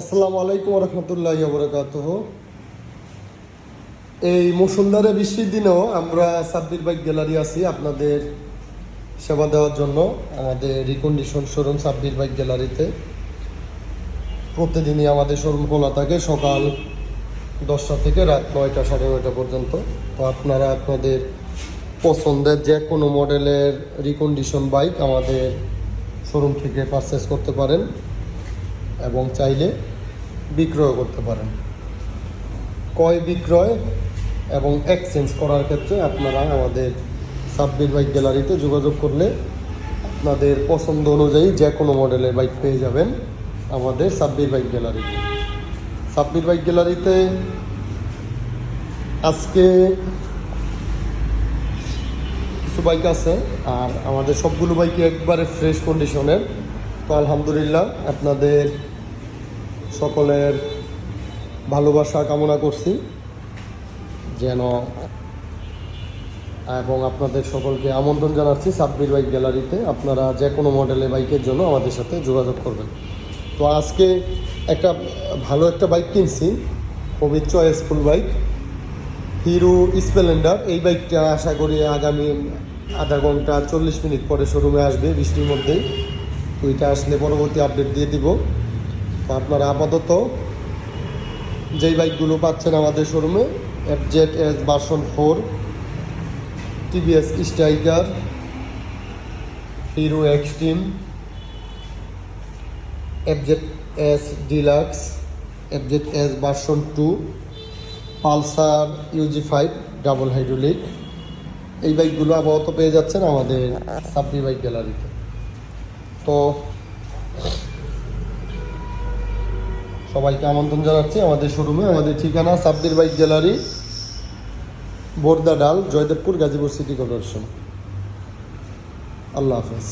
আসসালামু আলাইকুম রহমতুল্লাহ বরকাত এই মুসুলধারে বৃষ্টির দিনেও আমরা সাব্বির বাইক গ্যালারি আছি আপনাদের সেবা দেওয়ার জন্য। আমাদের রিকন্ডিশন শোরুম সাব্বির বাইক গ্যালারিতে। প্রতিদিনই আমাদের শোরুম খোলা থাকে সকাল দশটা থেকে রাত নয়টা, সাড়ে নয়টা পর্যন্ত। তো আপনারা আপনাদের পছন্দের যে কোনো মডেলের রিকন্ডিশন বাইক আমাদের শোরুম থেকে পারচেস করতে পারেন। এবং চাইলে বিক্রয় করতে পারেন। ক্রয় বিক্রয় এবং এক্সচেঞ্জ করার ক্ষেত্রে আপনারা আমাদের সাব্বির বাইক গ্যালারিতে যোগাযোগ করলে আপনাদের পছন্দ অনুযায়ী যে কোনো মডেলের বাইক পেয়ে যাবেন আমাদের সাব্বির বাইক গ্যালারিতে। সাব্বির বাইক গ্যালারিতে আজকে কিছু বাইক আছে আর আমাদের সবগুলো বাইকই একবারে ফ্রেশ কন্ডিশনের তো আলহামদুলিল্লাহ, আপনাদের সকলের ভালোবাসা কামনা করছি, যেন, এবং আপনাদের সকলকে আমন্ত্রণ জানাচ্ছি সাব্বির বাইক গ্যালারিতে। আপনারা যে কোনো মডেলের বাইকের জন্য আমাদের সাথে যোগাযোগ করবেন। তো আজকে একটা ভালো একটা বাইক কিনছি খুবই চয়েসফুল বাইক, হিরো স্প্লেন্ডার। এই বাইকটা আশা করি আগামী আধা ঘণ্টা চল্লিশ মিনিট পরে শোরুমে আসবে বৃষ্টির মধ্যেই। এটা আসলে পরবর্তী আপডেট দিয়ে দিব। তো আপনারা আপাতত যেই বাইকগুলো পাচ্ছেন আমাদের শোরুমে F Z S version four TVS striker Hero Xtreme F Z S deluxe F Z S version two Pulsar UG five double hydraulic এই বাইকগুলো আপাতত পেয়ে যাচ্ছেন আমাদের সাব্বি বাইক গ্যালারিতে তো সবাইকে আমন্ত্রণ জানাচ্ছি আমাদের শোরুমে আমাদের ঠিকানা সাব্বির বাইক গ্যালারি, বোরদা ডাল, জয়দেবপুর, গাজীপুর সিটি কর্পোরেশন আল্লাহ হাফেজ।